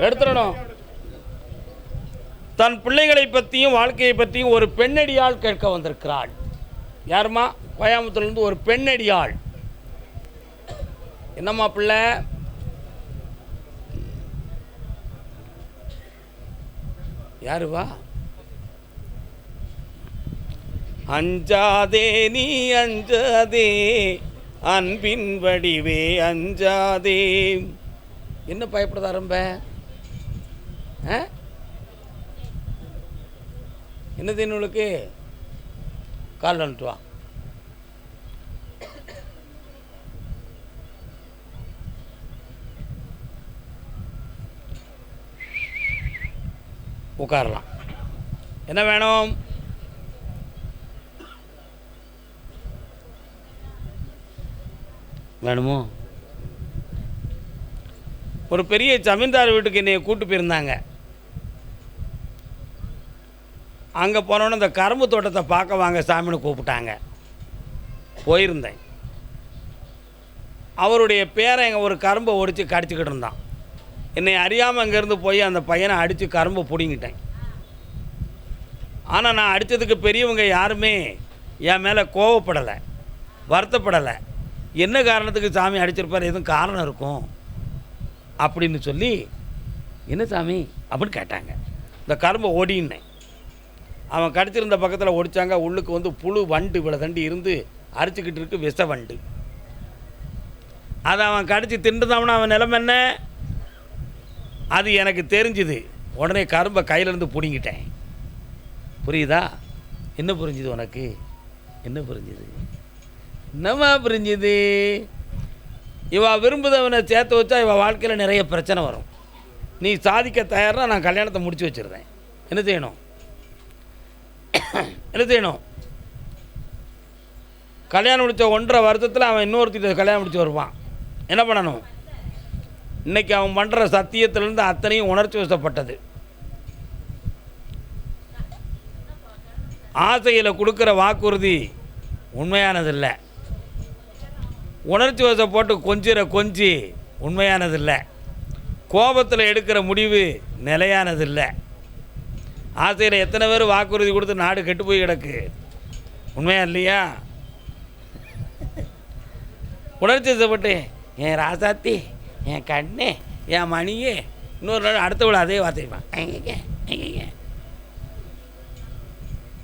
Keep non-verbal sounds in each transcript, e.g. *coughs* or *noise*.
எடுத்துடணும். தன் பிள்ளைகளை பற்றியும் வாழ்க்கையை பற்றியும் ஒரு பெண்ணடியாள் கேட்க வந்திருக்கிறாள். யாருமா கோயம்புத்தூர்லேருந்து ஒரு பெண்ணடியாள். என்னம்மா பிள்ளை? யாருவா? அஞ்சாதே நீ அஞ்சாதே அன்பின் வடிவே அஞ்சாதே. என்ன பயப்படுதா ரொம்ப? ஆ? என்னது உங்களுக்கு கால் வந்துட்டுவான் உட்காரலாம். என்ன வேணும்? வேணுமோ? ஒரு பெரிய ஜமீன்தார் வீட்டுக்கு என்னை கூட்டு போயிருந்தாங்க. அங்கே போனோன்னே இந்த கரும்பு தோட்டத்தை பார்க்க வாங்க சாமின்னு கூப்பிட்டாங்க. போயிருந்தேன். அவருடைய பேரை எங்கள் ஒரு கரும்பை ஒடித்து கடிச்சிக்கிட்டு இருந்தான். என்னை அறியாமல் அங்கேருந்து போய் அந்த பையனை அடித்து கரும்பை பிடிங்கிட்டேன். ஆனால் நான் அடித்ததுக்கு பெரியவங்க யாருமே என் மேலே கோவப்படலை வருத்தப்படலை. என்ன காரணத்துக்கு சாமி அடிச்சிருப்பார்? எதுவும் காரணம் இருக்கும்? அப்படின்னு சொல்லி என்ன சாமி? அப்படின்னு கேட்டாங்க. இந்த கரும்பை ஓடின்னேன் அவன் கடிச்சிருந்த பக்கத்தில் ஒடிச்சாங்க. உள்ளுக்கு வந்து புழு வண்டு இவ்வளோ தண்டி இருந்து அரிச்சுக்கிட்டு இருக்கு விஷ வண்டு. அதை அவன் கடிச்சு திண்டுதாம்னா அவன் நிலம என்ன? அது எனக்கு தெரிஞ்சுது. உடனே கரும்பை கையிலேருந்து பிடுங்கிட்டேன். புரியுதா? என்ன புரிஞ்சுது உனக்கு? என்ன புரிஞ்சுது? என்னம்மா புரிஞ்சுது? இவள் விரும்புதவனை சேர்த்து வச்சா இவள் வாழ்க்கையில் நிறைய பிரச்சனை வரும். நீ சாதிக்க தயார்னா நான் கல்யாணத்தை முடிச்சு வச்சிடுறேன். என்ன செய்யணும்? *coughs* என்ன செய்யணும்? கல்யாணம் முடித்த ஒன்றரை வருஷத்தில் அவன் இன்னொருத்திட்ட கல்யாணம் முடிச்சு வருவான். என்ன பண்ணணும்? இன்னைக்கு அவன் பண்ணுற சத்தியத்திலேருந்து அத்தனையும் உணர்ச்சி வசப்பட்டது. ஆசையில் கொடுக்குற வாக்குறுதி உண்மையானதில்லை. உணர்ச்சி வசப்போட்டு கொஞ்சிற கொஞ்சி உண்மையானதில்லை. கோபத்தில் எடுக்கிற முடிவு நிலையானதில்லை. ஆசையில் எத்தனை பேர் வாக்குறுதி கொடுத்து நாடு கெட்டு போய் கிடக்கு? உண்மையா இல்லையா? உணர்ச்சி வசப்பட்டு என் ராசாத்தி என் கண்ணு என் மணியே? இன்னொரு நாள் அடுத்த விட அதே வார்த்தைப்பான்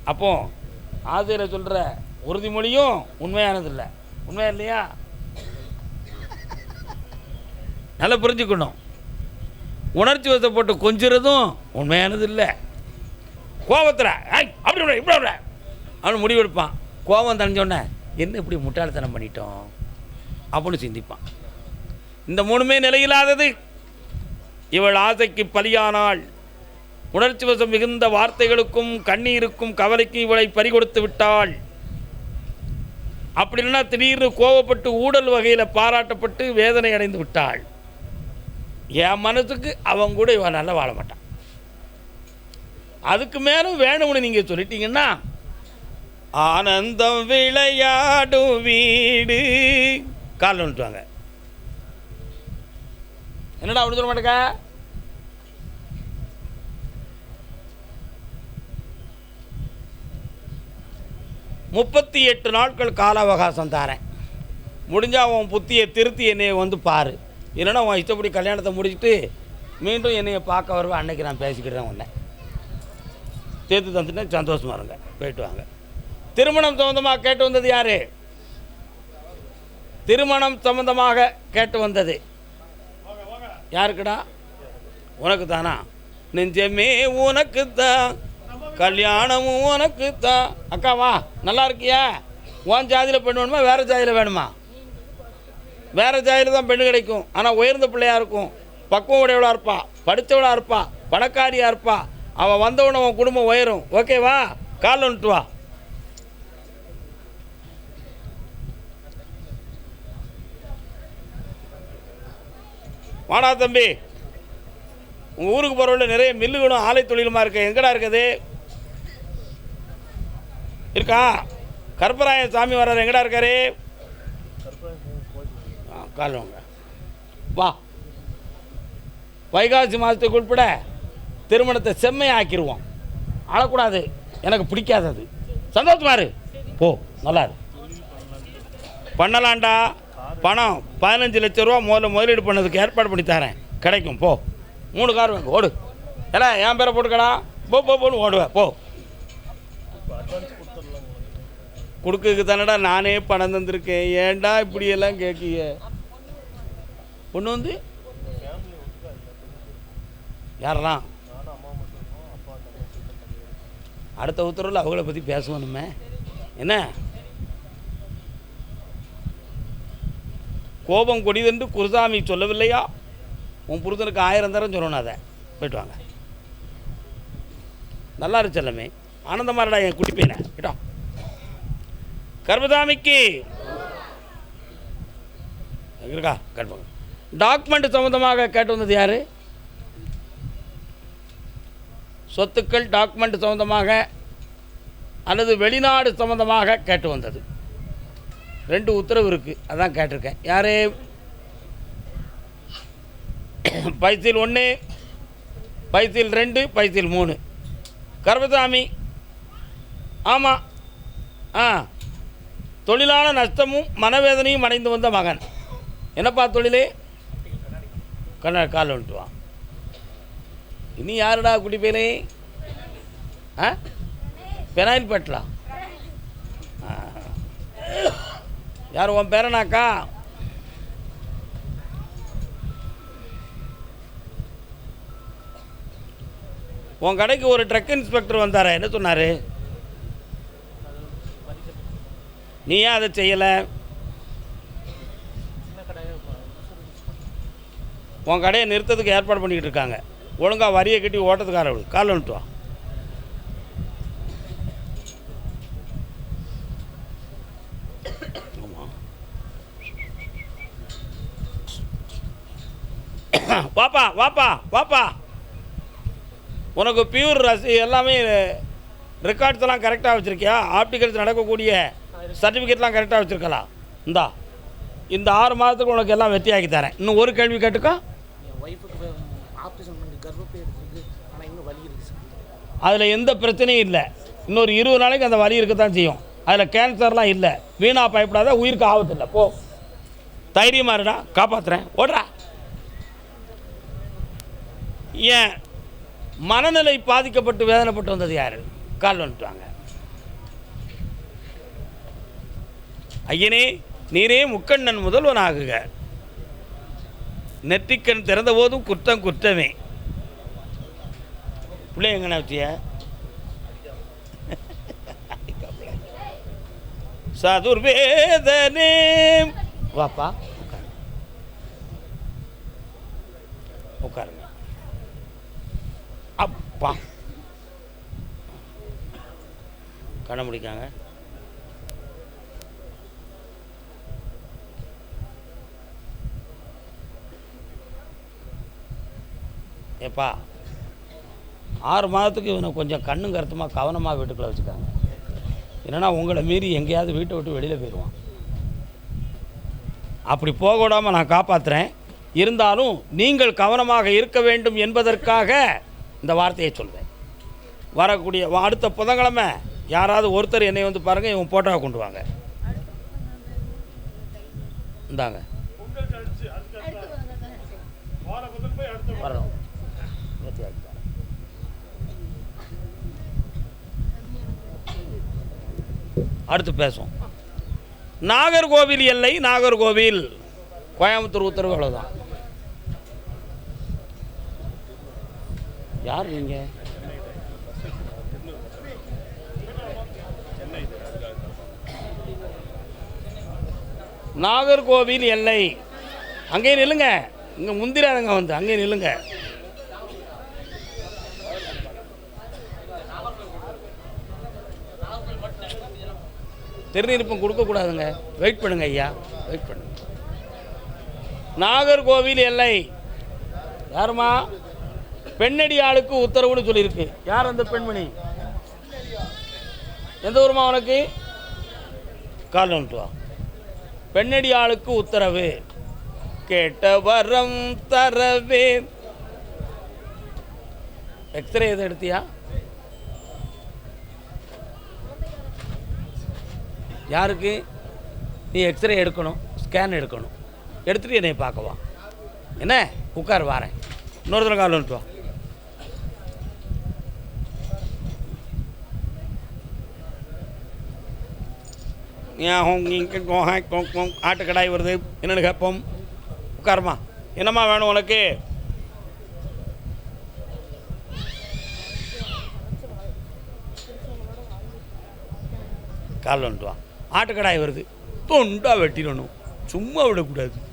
அப்போ ஆசிரியர் சொல்கிற உறுதிமொழியும் உண்மையானதில்லை. உண்மையா இல்லையா? நல்லா புரிஞ்சுக்கணும். உணர்ச்சி வசப்பட்டு கொஞ்சுறதும் உண்மையானது இல்லை. கோபத்தில் ஐய் அப்படி விட இப்படி விட. அவனு முடிவெடுப்பான் கோபம் தனிஞ்சோடனே என்ன இப்படி முட்டாள்தனம் பண்ணிட்டோம்? அப்படின்னு சிந்திப்பான். இந்த மூணுமே நிலையில்லாதது. இவள் ஆசைக்கு பலியானாள் உணர்ச்சி வசம் மிகுந்த வார்த்தைகளுக்கும் கண்ணீருக்கும் கவலைக்கும் இவளை பறிகொடுத்து விட்டாள். அப்படி இல்லைன்னா திடீர்னு கோவப்பட்டு ஊடல் வகையில் பாராட்டப்பட்டு வேதனை அடைந்து விட்டாள். என் மனசுக்கு அவன் கூட இவன் நல்லா வாழ மாட்டான். அதுக்கு மேலும் வேணும்னு நீங்கள் சொல்லிட்டீங்கன்னா ஆனந்தம் விளையாடும் வீடு காலில் வந்துட்டுவாங்க என்னடா அப்படி சொல்ல மாட்டேக்கா? முப்பத்தி எட்டு நாட்கள் கால அவகாசம் தரேன். முடிஞ்சால் உன் புத்தியை திருத்தி என்னை வந்து பாரு. இல்லைன்னா உன் இஷ்டப்படி கல்யாணத்தை முடிச்சுட்டு மீண்டும் என்னைய பார்க்க வருவேன் அன்னைக்கு நான் பேசிக்கிட்டேன் உன்னை தேர்த்து தந்துட்டேன். சந்தோஷமா இருங்க. போயிட்டு வாங்க. திருமணம் சம்மந்தமாக கேட்டு வந்தது யார்? திருமணம் சம்மந்தமாக கேட்டு வந்தது. யாருக்குடா? உனக்கு தானா நெஞ்சமே உனக்கு தான் கல்யாணமும் உனக்கு தான் அக்கா வா. நல்லா இருக்கியா? உன் ஜாதியில் பெண் வேணுமா? வேறு ஜாதியில் வேணுமா? வேறு ஜாதியில் தான் பெண்ணு கிடைக்கும். ஆனால் உயர்ந்த பிள்ளையாக இருக்கும். பக்குவம் உடையவளாக இருப்பா. படித்தவளாக இருப்பா. பணக்காரியாக இருப்பா. அவன் வந்தவன அவன் குடும்பம் உயரும். ஓகேவா கால் வந்துட்டு வா. வாடா தம்பி. உங்கள் ஊருக்கு போகிறவள்ள நிறைய மில்லுகளும் ஆலை தொழிலுமா இருக்கு. எங்கடா இருக்குது? இருக்கா? கருப்பராயன் சாமி வர்றாரு. எங்கடா இருக்காரு? ஆ, வா. வைகாசி மாதத்துக்கு உட்பட திருமணத்தை செம்மையாக்கிடுவோம் அழக்கூடாது. எனக்கு பிடிக்காதது அது. இரு போ. நல்லா பண்ணலாண்டா பணம் பதினஞ்சு லட்ச ரூபா முதல்ல முதலீடு பண்ணதுக்கு ஏற்பாடு பண்ணி தரேன். கிடைக்கும். போ. மூணு கார் வாங்க. ஓடு. ஏடா என் பேரை போட்டுக்கடா. போ போ போன்னு ஓடுவேன் போ. கொடுக்கறதுக்கு தானடா நானே பணம் தந்திருக்கேன். ஏன்டா இப்படியெல்லாம் கேட்கிய ஒன்று வந்து? யாரெல்லாம்? அடுத்த உத்தரவில் அவங்கள பற்றி பேசணுமே. என்ன? கோபம் கொடிதென்று குருசாமி சொல்லவில்லையா? உன் புருஷனுக்கு ஆயிரம் தரம் சொல்லணும் அதை. போயிட்டு வாங்க. நல்லா இரு எல்லாமே ஆனந்தமாருடா என் குட்டி பையனை. கேட்டோம் கர்மதாமிக்கு இருக்கா? கேட்பாங்க டாக்குமெண்ட் சம்மந்தமாக கேட்டு வந்தது யார்? சொத்துக்கள் டாக்குமெண்ட் சம்மந்தமாக அல்லது வெளிநாடு சம்மந்தமாக கேட்டு வந்தது. ரெண்டு உத்தரவு இருக்குது அதான் கேட்டிருக்கேன். யார்? பைசில் ஒன்று பைசில் ரெண்டு பைசில் மூணு. கர்பசாமி ஆமாம் ஆ தொழிலான நஷ்டமும் மனவேதனையும் அடைந்து வந்த மகன். என்னப்பா தொழிலே? கண்ண கால் வந்துட்டுவான் இனி யாருடா குடிப்பேனே ஆ? பெனாயில் பட்டலாம் யார் உன் பேரனாக்கா? உன் கடைக்கு ஒரு ட்ரக் இன்ஸ்பெக்டர் வந்தாரே என்ன சொன்னார்? நீ ஏன் அதை செய்யலை? உன் கடையை நிறுத்தத்துக்கு ஏற்பாடு பண்ணிக்கிட்டு இருக்காங்க. ஒழுங்காக வரியை கட்டி ஓட்டத்துக்கார விடு கால் வந்துட்டு வா. வாப்பா வாப்பா வாப்பா. உனக்கு பியூர் ரசி எல்லாமே ரெக்கார்ட்ஸ்லாம் கரெக்டாக வச்சுருக்கியா? ஆப்டிகல்ஸ் நடக்கக்கூடிய சர்டிஃபிகேட்லாம் கரெக்டாக வச்சுருக்கலாம். இந்தா இந்த ஆறு மாதத்துக்கு உனக்கு எல்லாம் வெற்றியாக்கி தரேன். இன்னும் ஒரு கேள்வி கேட்டுக்கோ? ஒய்ஃபுக்கு ஆப்ரேஷன் பண்ணி கர்ப்பப்பை எடுத்துருக்கு ஆனால் இன்னும் வலி இருக்குது சார். அதில் எந்த பிரச்சனையும் இல்லை. இன்னொரு இருபது நாளைக்கு அந்த வலி இருக்க தான் செய்யும். அதில் கேன்சர்லாம் இல்லை. வீணாக பயப்படாத உயிருக்கு ஆபத்து இல்லை. போ. தைரியமாக இருடா காப்பாற்றுறேன் ஓடுறா. ஏன்? மனநிலை பாதிக்கப்பட்டு வேதனைப்பட்டு வந்தது யார்? கால் வந்துட்டாங்க. ஐயனே நீரே முக்கண்ணன் முதல்வன் ஆகுக நெற்றிக்கண் திறந்த போதும் குற்றம் குற்றமே. பிள்ளை எங்கண்ணா வச்சிய? சதுர்வேதனே. வாப்பா உட்காருங்க. உட்காருங்க. அப்பா. கண்ண முடிக்காங்க. ஏப்பா ஆறு மாதத்துக்கு இவனை கொஞ்சம் கண்ணும் கருத்துமாக கவனமாக வீட்டுக்குள்ளே வச்சுக்காங்க. இல்லைன்னா உங்களை மீறி எங்கேயாவது வீட்டை விட்டு வெளியில் போயிடுவான். அப்படி போக விடாமல் நான் காப்பாற்றுறேன் இருந்தாலும் நீங்கள் கவனமாக இருக்க வேண்டும் என்பதற்காக இந்த வார்த்தையை சொல்வேன். வரக்கூடிய அடுத்த புதன்கிழமை யாராவது ஒருத்தர் என்னை வந்து பாருங்கள் இவன் போட்டோவை கொண்டு வாங்க. இந்தாங்க. அடுத்து பேசுவோம். நாகர்கோவில் எல்லை நாகர்கோவில். கோயம்புத்தூர் உத்தரவு அவ்வளோதான் யார் நீங்க? நாகர்கோவில் எல்லை. அங்கே நில்லுங்க. இங்கே முந்திராதங்க வந்து அங்கே நில்லுங்க. திருநீர்ப்பம் கொடுக்கக்கூடாதுங்க. வெயிட் பண்ணுங்க ஐயா. வெயிட் பண்ணுங்க. நாகர்கோவில் எல்லை. யாருமா பெண்ணடி ஆளுக்கு உத்தரவுன்னு சொல்லியிருக்கு. யார் அந்த பெண்மணி? எந்த ஊருமா உனக்கு? கால் வந்துட்டு வா பெண்ணடி ஆளுக்கு உத்தரவு. கேட்ட வரம் தரவே. எக்ஸ்ரே எதுவும் எடுத்தியா? யாருக்கு? நீ எக்ஸ்ரே எடுக்கணும் ஸ்கேன் எடுக்கணும். எடுத்துகிட்டு என்னை பார்க்கவா என்ன? உட்கார் வாரேன். இன்னொரு தடவை கால் வந்துட்டு வா. ஏன் கோங் ஆட்டு கடாய் வருது. என்னென்னு கேட்போம். உட்காருமா என்னம்மா வேணும் உனக்கு? கால் வந்துட்டு வா. ஆட்டுக்கடாய் வருது. தொண்டாக வெட்டிடணும். சும்மா விடக்கூடாது.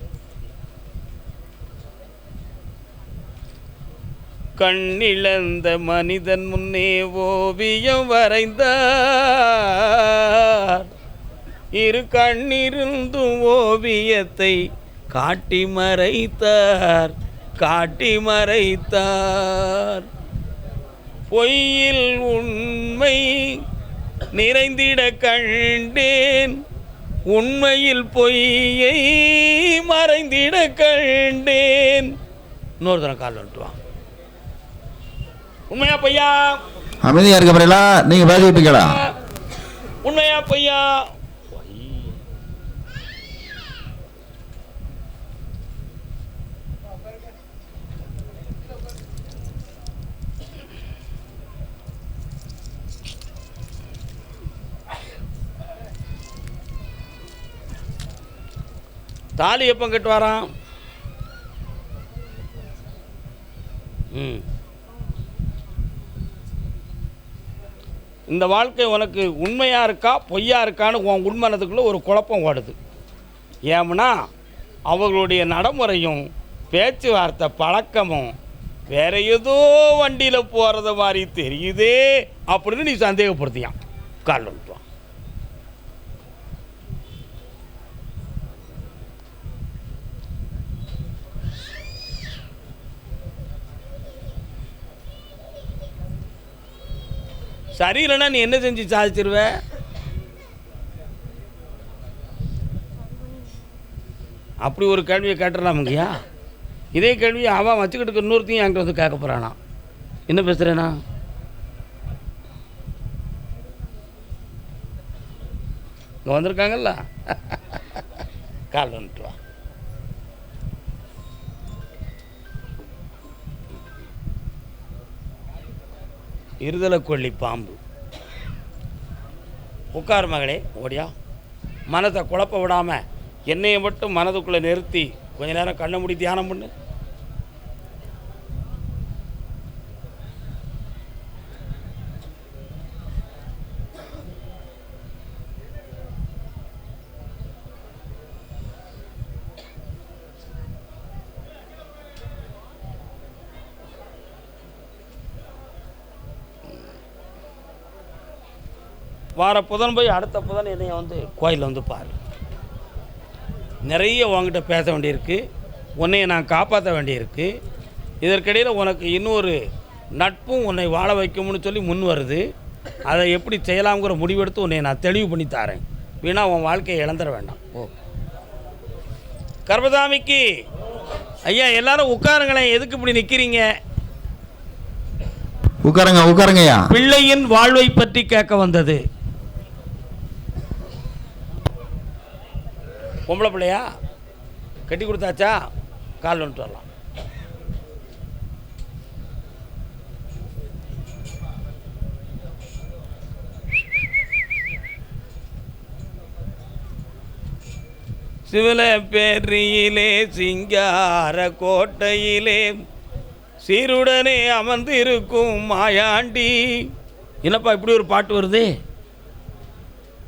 கண்ணிழந்த மனிதன் முன்னே ஓவியம் வரைந்தார். இரு கண்ணிருந்தும் ஓவியத்தை காட்டி மறைத்தார். காட்டி மறைத்தார். பொய்யில் உண்மை நிறைந்திட கண்டேன். உண்மையில் பொய்யை மறைந்திட கண்டேன். இன்னொரு தரம் கால் வந்துட்டு வா. உண்மையா பொய்யா? அமைதியா இருக்க நீங்க பேசிக்கிட்டீங்களா உண்மையா பொய்யா? தாலி எப்போ கட்டுவாராம் ம். இந்த வாழ்க்கை உனக்கு உண்மையாக இருக்கா பொய்யா இருக்கான்னு உன் உண்மனதுக்குள்ளே ஒரு குழப்பம் ஓடுது. ஏம்னா அவர்களுடைய நடைமுறையும் பேச்சுவார்த்தை பழக்கமும் வேற ஏதோ வண்டியில் போகிறது மாதிரி தெரியுதே அப்படின்னு நீ சந்தேகப்படுத்தியான் கால் சரி இல்லைன்னா நீ என்ன செஞ்சு சாதிச்சிருவ? அப்படி ஒரு கேள்வியை கேட்டுடலாமுங்கய்யா இதே கேள்வியை அவன் வச்சுக்கிட்டு இன்னொருத்தையும் என்கிட்ட வந்து கேட்க போகிறானா என்ன பேசுகிறேண்ணா இங்கே வந்திருக்காங்கல்ல? கால் வந்துட்டு இருதலை கொல்லி பாம்பு. உட்கார் மகளே ஓடியா. மனதை குழப்ப விடாமல் என்னையை மட்டும் மனதுக்குள்ளே நிறுத்தி கொஞ்ச நேரம் கண்ணை மூடி தியானம் பண்ணு. வார புதன் போய் அடுத்த புதன் என்னைய வந்து கோயிலில் வந்து பாரு. நிறைய உங்ககிட்ட பேச வேண்டியிருக்கு. உன்னைய நான் காப்பாற்ற வேண்டியிருக்கு. இதற்கிடையில் உனக்கு இன்னொரு நட்பும் உன்னை வாழ வைக்கும்னு சொல்லி முன் வருது. அதை எப்படி செய்யலாம்ங்கிற முடிவெடுத்து உன்னை நான் தெளிவு பண்ணி தாரேன். வீணா உன் வாழ்க்கையை இழந்துட வேண்டாம். ஓ கர்பதாமிக்கு ஐயா எல்லாரும் உட்காருங்களேன். எதுக்கு இப்படி நிற்கிறீங்க உட்காருங்க உட்காருங்கய்யா பிள்ளையின் வாழ்வை பற்றி கேட்க வந்தது. பொம்பளை பிள்ளையா? கட்டி கொடுத்தாச்சா? கால் வந்துட்டு வரலாம். சிவல பேரியிலே சிங்கார கோட்டையிலே சீருடனே அமர்ந்திருக்கும் மாயாண்டி. என்னப்பா இப்படி ஒரு பாட்டு வருது?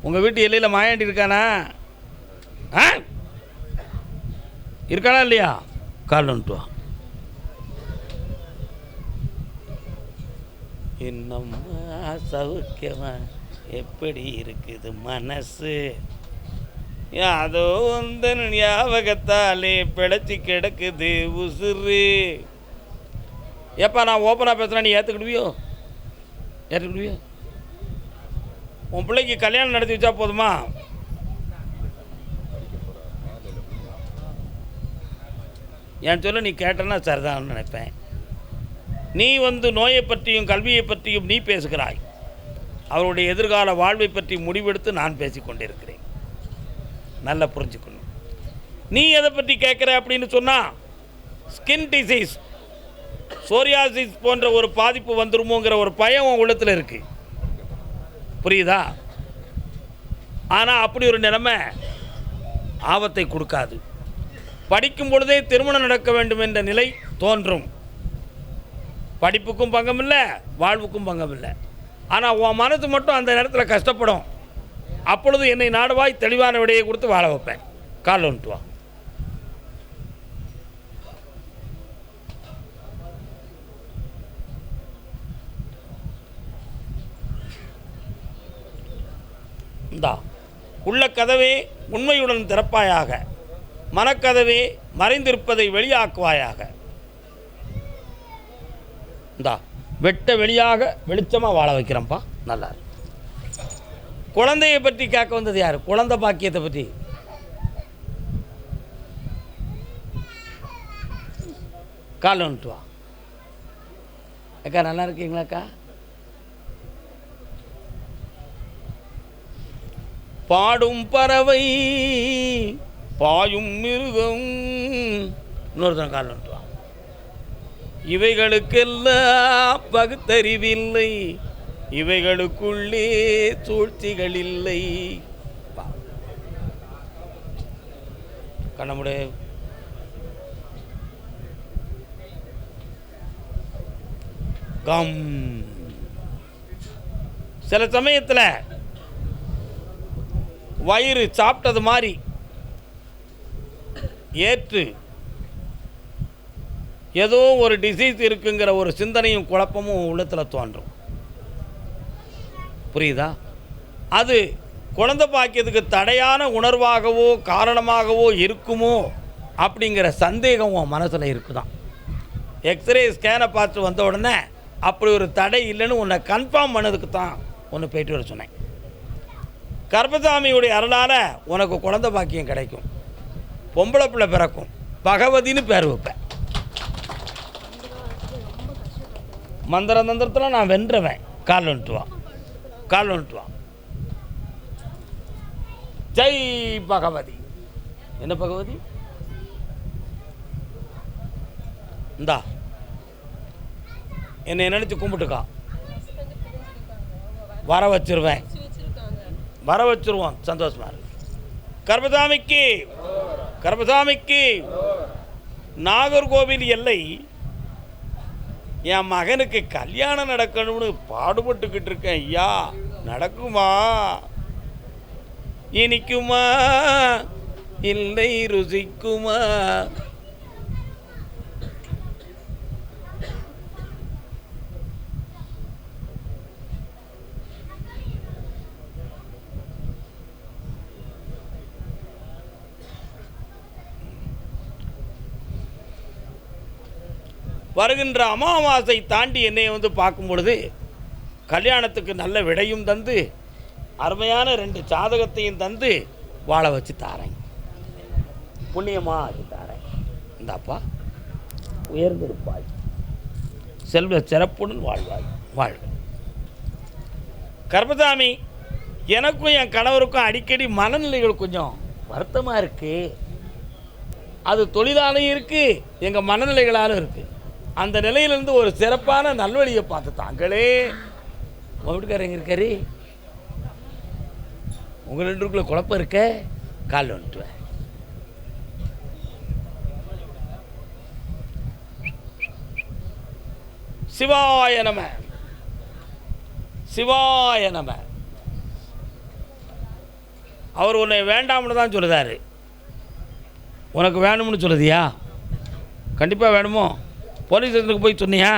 உங்கள் வீட்டு எல்லையில் மாயாண்டி இருக்கானா? ஆ? இருக்கானா இல்லையா? கால் வந்துட்டுவா என்னம்மா சௌக்கியமா எப்படி இருக்குது மனசு? அதோ இந்த ஞாபகத்தாலே பிழைச்சி கிடக்குது உசுறு. ஏப்பா நான் ஓப்பனாக பேசுகிறேன் நீ ஏற்றுக்கிடுவியோ ஏற்றுக்கிடுவியோ உன் பிள்ளைக்கு கல்யாணம் நடத்தி வச்சா போதுமா? என் சொல்ல நீ கேட்டேன்னா சரிதான்னு நினைப்பேன். நீ வந்து நோயை பற்றியும் கல்வியை பற்றியும் நீ பேசுகிறாய். அவருடைய எதிர்கால வாழ்வை பற்றி முடிவெடுத்து நான் பேசிக்கொண்டிருக்கிறேன் நல்லா புரிஞ்சுக்கணும். நீ எதை பற்றி கேட்குற அப்படின்னு சொன்னால் ஸ்கின் டிசீஸ் சோரியாசிஸ் போன்ற ஒரு பாதிப்பு வந்துருமோங்கிற ஒரு பயம் உன் உள்ளத்தில் இருக்குது புரியுதா? ஆனால் அப்படி ஒரு நிலைமை ஆபத்தை கொடுக்காது. படிக்கும் பொழுதே திருமணம் நடக்க வேண்டும் என்ற நிலை தோன்றும். படிப்புக்கும் பங்கம் இல்லை வாழ்வுக்கும் பங்கம் இல்லை ஆனால் உன் மனது மட்டும் அந்த நேரத்தில் கஷ்டப்படும். அப்பொழுது என்னை நாடுவாய் தெளிவான விடையை கொடுத்து வாழ வைப்பேன். கால் வந்துட்டு வா. இந்தா உள்ள கதவே உண்மையுடன் திறப்பாயாக. மனக்கதவே மறைந்திருப்பதை வெளியாக்குவாயாக. இந்தா வெட்ட வெளியாக வெளிச்சமாக வாழ வைக்கிறேன்ப்பா. நல்லா குழந்தையை பற்றி கேட்க வந்தது யார்? குழந்தை பாக்கியத்தை பற்றி. கால் வந்துட்டு வா. அக்கா நல்லா இருக்கீங்களாக்கா பாடும் பறவை பாயும் மிருகம். இன்னொருத்தன் கால் வந்துட்டு இவைகளுக்கெல்லாம் பகுத்தறிவில்லை. இவைகளுக்குள்ளே சூழ்ச்சிகள் இல்லை. கண்ணமுடைய கம். சில சமயத்தில் வயிறு சாப்பிட்டது மாதிரி ஏற்று. ஏதோ ஒரு டிசீஸ் இருக்குங்கிற ஒரு சிந்தனையும் குழப்பமும் உள்ளத்தில் தோன்றும். புரியுதா? அது குழந்தை பாக்கியத்துக்கு தடையான உணர்வாகவோ காரணமாகவோ இருக்குமோ அப்படிங்கிற சந்தேகம் உன் மனசில் இருக்குதான். எக்ஸ்ரே ஸ்கேனை பார்த்து வந்த உடனே அப்படி ஒரு தடை இல்லைன்னு உன்னை கன்ஃபார்ம் பண்ணதுக்கு தான் ஒன்று போயிட்டு வர சொன்னேன். கர்பசாமியுடைய அருளால் உனக்கு குழந்தை பாக்கியம் கிடைக்கும். பொம்பளை பிள்ளை பிறக்கும். பகவதின்னு பேர் வைப்பேன். மந்திர தந்திரத்தில் நான் வென்றுவேன். கால் வந்துட்டுவான் கால் வந்துட்டுவான் ஜெய் பகவதி. என்ன பகவதி? இந்தா. என்னை நினச்சி கும்பிட்டுக்கா. வர வச்சிருவேன். வர வச்சிருவோம். சந்தோஷமாக கர்பசாமிக்கு கர்பசாமிக்கு நாகர்கோவில் எல்லை என் மகனுக்கு கல்யாணம் நடக்கணும்னு பாடுபட்டுக்கிட்டு இருக்கேன். ஐயா நடக்குமா? இனிக்குமா? இல்லை ருசிக்குமா? வருகின்ற அமாவாசை தாண்டி என்னை வந்து பார்க்கும் பொழுது கல்யாணத்துக்கு நல்ல விடையும் தந்து அருமையான ரெண்டு ஜாதகத்தையும் தந்து வாழ வச்சு தாரேன். புண்ணியமாக ஆக்கி தாரேன். இந்தாப்பா. உயர்ந்திருப்பாய். செல்வ சிறப்புடன் வாழ்வாய். வாழ்க. கர்மசாமி எனக்கும் என் கணவருக்கும் அடிக்கடி மனநிலைகள் கொஞ்சம் வருத்தமாக இருக்குது அது தொழிலாலையும் இருக்குது எங்கள் மனநிலைகளாலும் இருக்குது அந்த நிலையிலேருந்து ஒரு சிறப்பான நல்வழியை பார்த்து தாங்களே. உங்கள் வீட்டுக்காரர் எங்கே இருக்காரு? உங்கள் ரெண்டுக்குள்ள குழப்பம் இருக்க? கால் வந்துட்டுவேன் சிவாய நம. சிவாய நம. அவர் உன்னை வேண்டாம்னு தான் சொல்லுதாரு. உனக்கு வேணும்னு சொல்லுதியா? கண்டிப்பாக வேணுமோ? போலீஸ் ஸ்டேஷனுக்கு போய் சொன்னியா?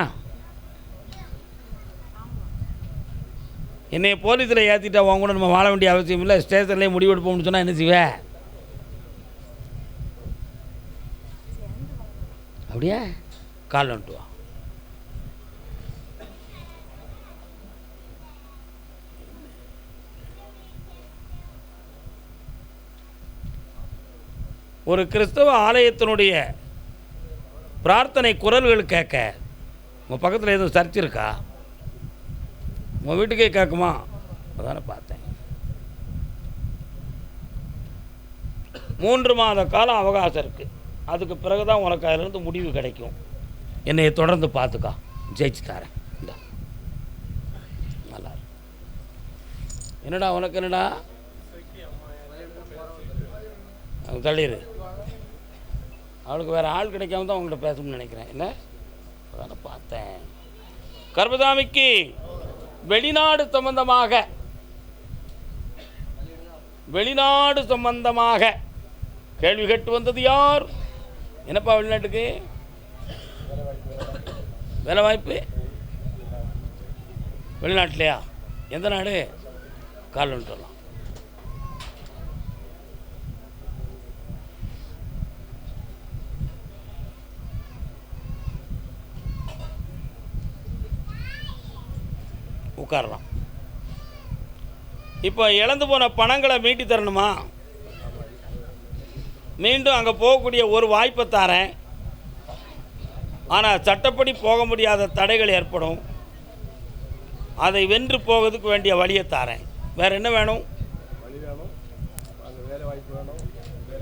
என்னை போலீஸில் ஏற்றிட்டா உன் கூட நம்ம வாழ வேண்டிய அவசியம் இல்லை ஸ்டேஷன்லேயே முடிவெடுப்போம்னு சொன்னால் என்ன செய்வே? அப்படியா? கால் வந்துட்டு வா ஒரு கிறிஸ்தவ ஆலயத்தினுடைய பிரார்த்தனை குரல்கள் கேட்க. உங்கள் பக்கத்தில் எதுவும் சர்ச் இருக்கா? உங்கள் வீட்டுக்கே கேட்குமா? அதானே பார்த்தேன். மூன்று மாத காலம் அவகாசம் இருக்குது அதுக்கு பிறகு தான் உனக்கு அதிலிருந்து முடிவு கிடைக்கும். என்னைய தொடர்ந்து பார்த்துக்கா. ஜெயிச்சு தரேன். இந்தா. நல்லா. என்னடா உனக்கு என்னடா? தள்ளிடு அவளுக்கு வேறு ஆள் கிடைக்காம தான் உங்கள்கிட்ட பேசணும்னு நினைக்கிறேன். என்ன? அதான பார்த்தேன். கர்மதாமிக்கு வெளிநாடு சம்பந்தமாக வெளிநாடு சம்பந்தமாக கேள்வி கேட்டு வந்தது யார்? என்னப்பா வெளிநாட்டுக்கு? வேலை வாய்ப்பு? வெளிநாட்டிலையா? எந்த நாடு? கால் சொல்லலாம் இப்போ இழந்து போன பணங்களை மீட்டி தரணுமா? மீண்டும் அங்கே போகக்கூடிய ஒரு வாய்ப்பை தரேன். ஆனால் சட்டப்படி போக முடியாத தடைகள் ஏற்படும். அதை வென்று போகிறதுக்கு வேண்டிய வழியை தாரேன். வேறு என்ன வேணும்?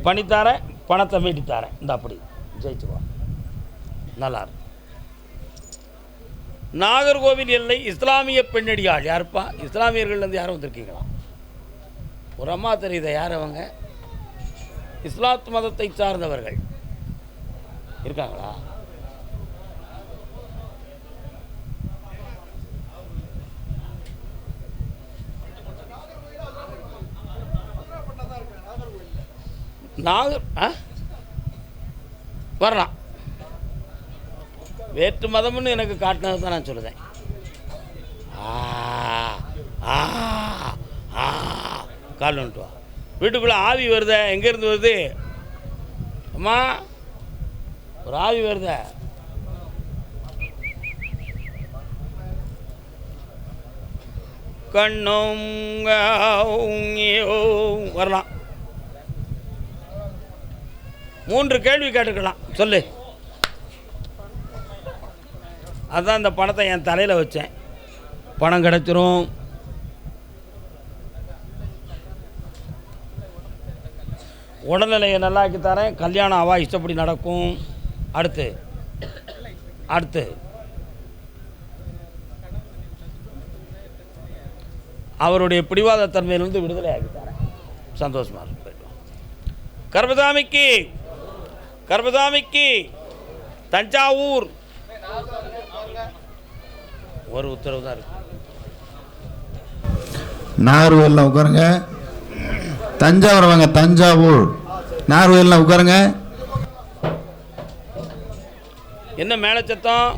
பண்ணித்தாரேன் பணத்தை மீட்டி தரேன். இந்த அப்படி ஜெயிச்சுவா நல்லா இருக்கு. நாகர்கோவில் எல்லை இஸ்லாமிய பெண்ணடியாள் யாருப்பா? இஸ்லாமியர்கள்லேருந்து யாரும் வந்திருக்கீங்களா? ஒரு அம்மா தெரியுத? யார் அவங்க? இஸ்லாத் மதத்தை சார்ந்தவர்கள். இருக்காங்களா? நாகர் ஆ? வரலாம். வேற்று மதம்னு எனக்கு காட்டினது தான் நான் சொல்லுதேன். ஆ கால் வந்துட்டு வா. வீட்டுக்குள்ளே ஆவி வருத எங்கேருந்து வருது? அம்மா ஒரு ஆவி வருத. கண்ணும் வரலாம். மூன்று கேள்வி கேட்டுக்கலாம். சொல்லு. அதான் இந்த பணத்தை என் தலையில் வச்சேன். பணம் கிடச்சிரும். உடல்நிலையை நல்லாக்கி தரேன். கல்யாணம் அவா இஷ்டப்படி நடக்கும். அடுத்து. அடுத்து. அவருடைய பிடிவாத தன்மையிலிருந்து விடுதலை ஆகி தரேன். சந்தோஷமாக இருக்கும் போயிட்டு கர்பதாமிக்கு கர்மதாமிக்கு. தஞ்சாவூர். ஒரு உத்தரவு தான் இருக்கு. நாகர்கோவிலில் உட்காருங்க. தஞ்சாவூர் வாங்க தஞ்சாவூர். நாகர்கோவிலில் உட்காருங்க. என்ன மேலே சத்தம்?